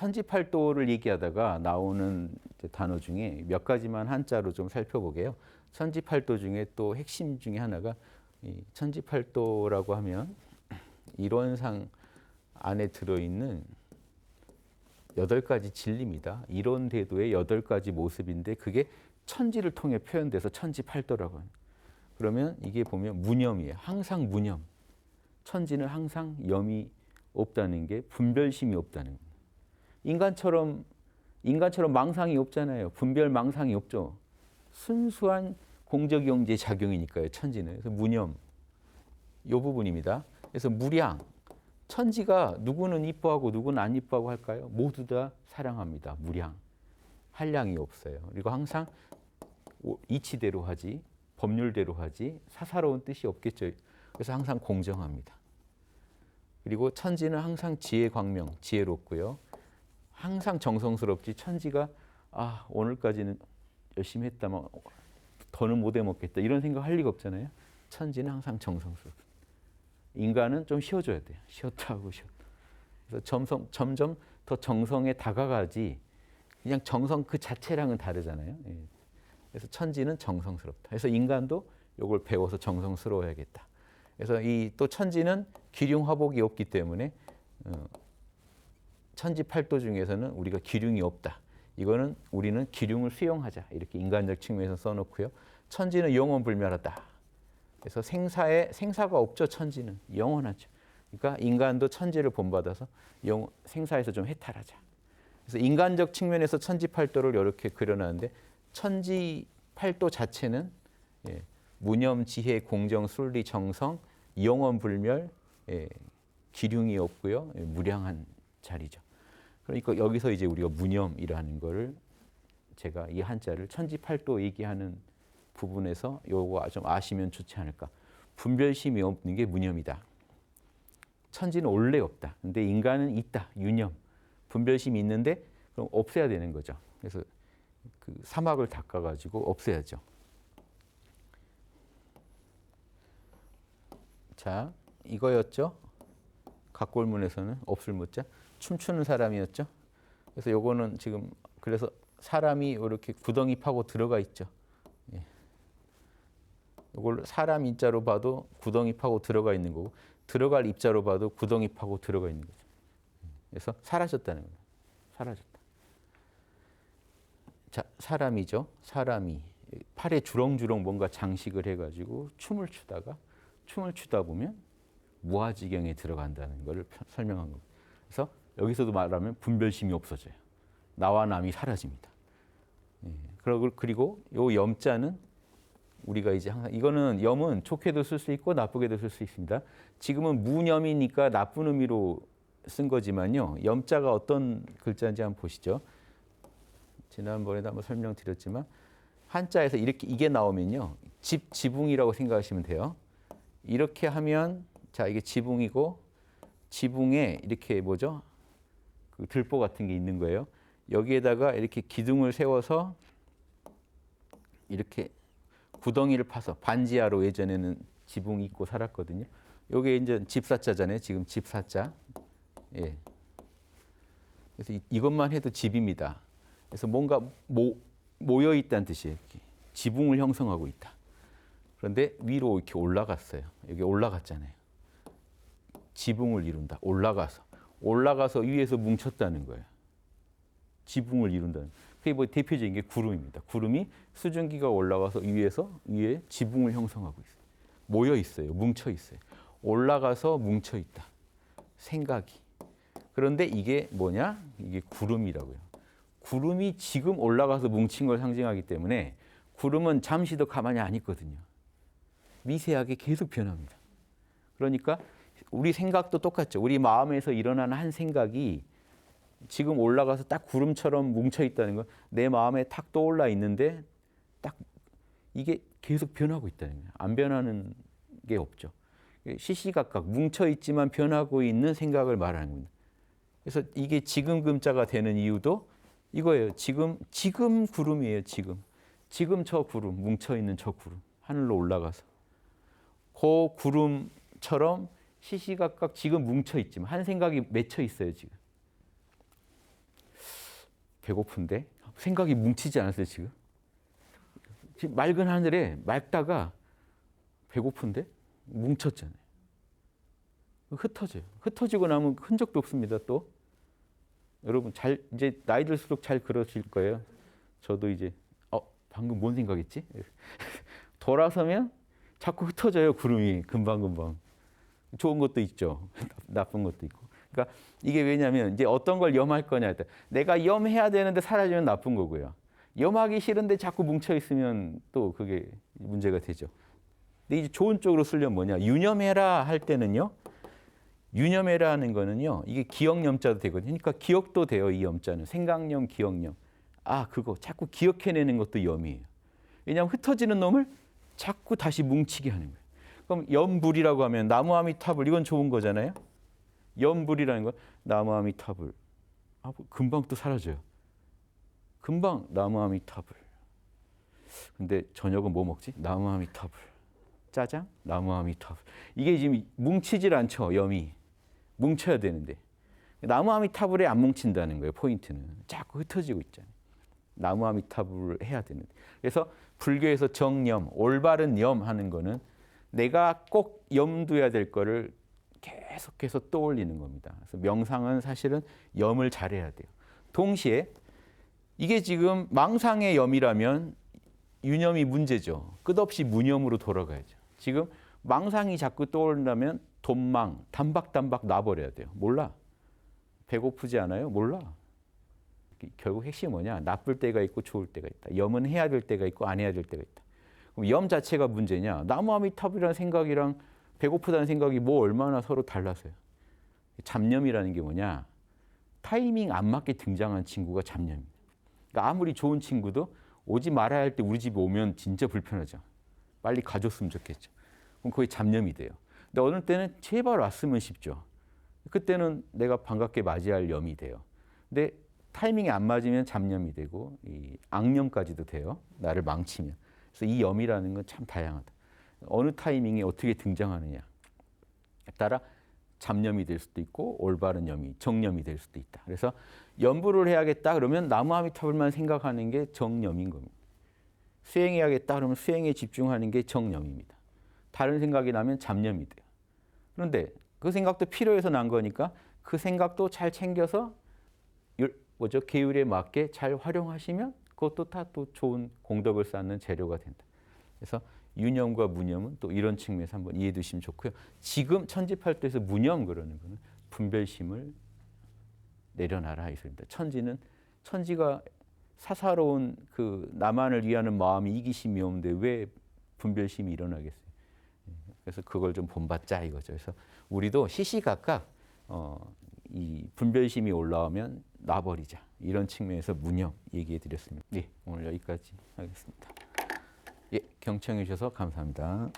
천지팔도를 얘기하다가 나오는 단어 중에 몇 가지만 한자로 좀 살펴보게요. 천지팔도 중에 또 핵심 중에 하나가 이 천지팔도라고 하면 이론상 안에 들어있는 여덟 가지 진리입니다. 이론 대도의 여덟 가지 모습인데 그게 천지를 통해 표현돼서 천지팔도라고 합니다. 그러면 이게 보면 무념이에요. 항상 무념. 천지는 항상 염이 없다는 게 분별심이 없다는 겁니다. 인간처럼 인간처럼 망상이 없잖아요. 분별 망상이 없죠. 순수한 공적영재 작용이니까요. 천지는 그래서 무념 요 부분입니다. 그래서 무량 천지가 누구는 이뻐하고 누구는 안 이뻐하고 할까요? 모두 다 사랑합니다. 무량 한량이 없어요. 그리고 항상 이치대로 하지 법률대로 하지 사사로운 뜻이 없겠죠. 그래서 항상 공정합니다. 그리고 천지는 항상 지혜 광명, 지혜롭고요. 항상 정성스럽지 천지가 아 오늘까지는 열심히 했다만 더는 못 해 먹겠다 이런 생각 할 리가 없잖아요. 천지는 항상 정성스럽다. 인간은 좀 쉬어줘야 돼요. 쉬었다 하고 쉬었다. 그래서 점성, 점점 더 정성에 다가가지 그냥 정성 그 자체랑은 다르잖아요. 예. 그래서 천지는 정성스럽다. 그래서 인간도 이걸 배워서 정성스러워야겠다. 그래서 이 또 천지는 기륭 화복이 없기 때문에 어, 천지 팔도 중에서는 우리가 기륭이 없다. 이거는 우리는 기륭을 수용하자. 이렇게 인간적 측면에서 써놓고요. 천지는 영원 불멸하다. 그래서 생사에 생사가 없죠. 천지는 영원하죠. 그러니까 인간도 천지를 본받아서 영, 생사에서 좀 해탈하자. 그래서 인간적 측면에서 천지 팔도를 이렇게 그려놨는데 천지 팔도 자체는 예, 무념, 지혜, 공정, 순리, 정성, 영원 불멸, 예, 기륭이 없고요. 예, 무량한 자리죠. 그러니까 여기서 이제 우리가 무념이라는 거를 제가 이 한자를 천지팔도 얘기하는 부분에서 요거 좀 아시면 좋지 않을까. 분별심이 없는 게 무념이다. 천지는 원래 없다. 근데 인간은 있다. 유념. 분별심이 있는데 그럼 없애야 되는 거죠. 그래서 그 사막을 닦아 가지고 없애야죠. 자, 이거였죠. 각골문에서는 없을 무자 춤추는 사람이었죠. 그래서 요거는 지금 그래서 사람이 이렇게 구덩이 파고 들어가 있죠. 예. 요걸 사람 인자로 봐도 구덩이 파고 들어가 있는 거고 들어갈 입자로 봐도 구덩이 파고 들어가 있는 거죠. 그래서 사라졌다는 거예요. 사라졌다. 자, 사람이죠. 사람이 팔에 주렁주렁 뭔가 장식을 해가지고 춤을 추다가 춤을 추다 보면 무아지경에 들어간다는 것을 설명한 겁니다. 그래서 여기서도 말하면 분별심이 없어져요. 나와 남이 사라집니다. 예, 그리고 요 염자는 우리가 이제 항상 이거는 염은 좋게도 쓸 수 있고 나쁘게도 쓸 수 있습니다. 지금은 무념이니까 나쁜 의미로 쓴 거지만요. 염자가 어떤 글자인지 한번 보시죠. 지난번에도 한번 설명드렸지만 한자에서 이렇게 이게 나오면요. 집 지붕이라고 생각하시면 돼요. 이렇게 하면 자 이게 지붕이고 지붕에 이렇게 뭐죠? 그 들보 같은 게 있는 거예요. 여기에다가 이렇게 기둥을 세워서 이렇게 구덩이를 파서 반지하로 예전에는 지붕 있고 살았거든요. 요게 이제 집사자잖아요. 지금 집사자. 예. 그래서 이, 이것만 해도 집입니다. 그래서 뭔가 모, 모여 있다는 뜻이에요. 지붕을 형성하고 있다. 그런데 위로 이렇게 올라갔어요. 여기 올라갔잖아요. 지붕을 이룬다. 올라가서. 올라가서 위에서 뭉쳤다는 거예요. 지붕을 이룬다는. 그게 뭐 대표적인 게 구름입니다. 구름이 수증기가 올라가서 위에서 위에 지붕을 형성하고 있어요. 모여 있어요. 뭉쳐 있어요. 올라가서 뭉쳐 있다. 생각이. 그런데 이게 뭐냐? 이게 구름이라고요. 구름이 지금 올라가서 뭉친 걸 상징하기 때문에 구름은 잠시도 가만히 안 있거든요. 미세하게 계속 변합니다. 그러니까 우리 생각도 똑같죠. 우리 마음에서 일어나는 한 생각이 지금 올라가서 딱 구름처럼 뭉쳐 있다는 건 내 마음에 탁 떠올라 있는데 딱 이게 계속 변하고 있다는 거예요. 안 변하는 게 없죠. 시시각각 뭉쳐 있지만 변하고 있는 생각을 말하는 겁니다. 그래서 이게 지금 금자가 되는 이유도 이거예요. 지금 지금 구름이에요. 지금 지금 저 구름 뭉쳐 있는 저 구름 하늘로 올라가서 그 구름처럼 시시각각 지금 뭉쳐 있지만 한 생각이 맺혀 있어요. 지금 배고픈데 생각이 뭉치지 않았어요 지금? 지금 맑은 하늘에 맑다가 배고픈데 뭉쳤잖아요. 흩어져요. 흩어지고 나면 흔적도 없습니다. 또 여러분 잘 이제 나이 들수록 잘 그러실 거예요. 저도 이제 어 방금 뭔 생각했지? 돌아서면 자꾸 흩어져요 구름이 금방 금방. 좋은 것도 있죠. 나쁜 것도 있고. 그러니까 이게 왜냐하면 이제 어떤 걸 염할 거냐. 내가 염해야 되는데 사라지면 나쁜 거고요. 염하기 싫은데 자꾸 뭉쳐 있으면 또 그게 문제가 되죠. 근데 이제 좋은 쪽으로 쓰려면 뭐냐? 유념해라 할 때는요. 유념해라 하는 거는요. 이게 기억염자도 되거든요. 그러니까 기억도 돼요. 이 염자는 생각염, 기억염. 아 그거 자꾸 기억해내는 것도 염이에요. 왜냐하면 흩어지는 놈을 자꾸 다시 뭉치게 하는 거예요. 그럼 염불이라고 하면 나무아미타불 이건 좋은 거잖아요. 염불이라는 건 나무아미타불. 아, 뭐 금방 또 사라져요. 금방 나무아미타불. 근데 저녁은 뭐 먹지? 나무아미타불. 짜장? 나무아미타불. 이게 지금 뭉치질 않죠. 염이. 뭉쳐야 되는데. 나무아미타불에 안 뭉친다는 거예요. 포인트는. 자꾸 흩어지고 있잖아요. 나무아미타불을 해야 되는데. 그래서 불교에서 정념, 올바른 염 하는 거는 내가 꼭 염두해야 될 거를 계속해서 떠올리는 겁니다. 그래서 명상은 사실은 염을 잘해야 돼요. 동시에 이게 지금 망상의 염이라면 유념이 문제죠. 끝없이 무념으로 돌아가야죠. 지금 망상이 자꾸 떠오른다면 돈망, 단박단박 놔버려야 돼요. 몰라. 배고프지 않아요? 몰라. 결국 핵심이 뭐냐? 나쁠 때가 있고 좋을 때가 있다. 염은 해야 될 때가 있고 안 해야 될 때가 있다. 염 자체가 문제냐? 나무아미타불이라는 생각이랑 배고프다는 생각이 뭐 얼마나 서로 달라서요. 잡념이라는 게 뭐냐? 타이밍 안 맞게 등장한 친구가 잡념입니다. 그러니까 아무리 좋은 친구도 오지 말아야 할 때 우리 집에 오면 진짜 불편하죠. 빨리 가줬으면 좋겠죠. 그럼 거의 잡념이 돼요. 근데 어느 때는 제발 왔으면 싶죠. 그때는 내가 반갑게 맞이할 염이 돼요. 근데 타이밍이 안 맞으면 잡념이 되고 이 악념까지도 돼요. 나를 망치면. 그래서 이 염이라는 건 참 다양하다. 어느 타이밍에 어떻게 등장하느냐 따라 잡념이 될 수도 있고 올바른 염이 정념이 될 수도 있다. 그래서 염불을 해야겠다 그러면 나무아미타불만 생각하는 게 정념인 겁니다. 수행해야겠다 그러면 수행에 집중하는 게 정념입니다. 다른 생각이 나면 잡념이 돼요. 그런데 그 생각도 필요해서 난 거니까 그 생각도 잘 챙겨서 뭐죠 계율에 맞게 잘 활용하시면 그것도 다 또 좋은 공덕을 쌓는 재료가 된다. 그래서 유념과 무념은 또 이런 측면에서 한번 이해해 두시면 좋고요. 지금 천지팔도에서 무념 그러는 거는 분별심을 내려놔라 이 소리입니다. 천지는 천지가 사사로운 그 나만을 위하는 마음이 이기심이 없는데 왜 분별심이 일어나겠어요? 그래서 그걸 좀 본받자 이거죠. 그래서 우리도 시시각각 어, 이 분별심이 올라오면 놔버리자 이런 측면에서 무념 얘기해 드렸습니다. 예, 오늘 여기까지 하겠습니다. 예, 경청해 주셔서 감사합니다.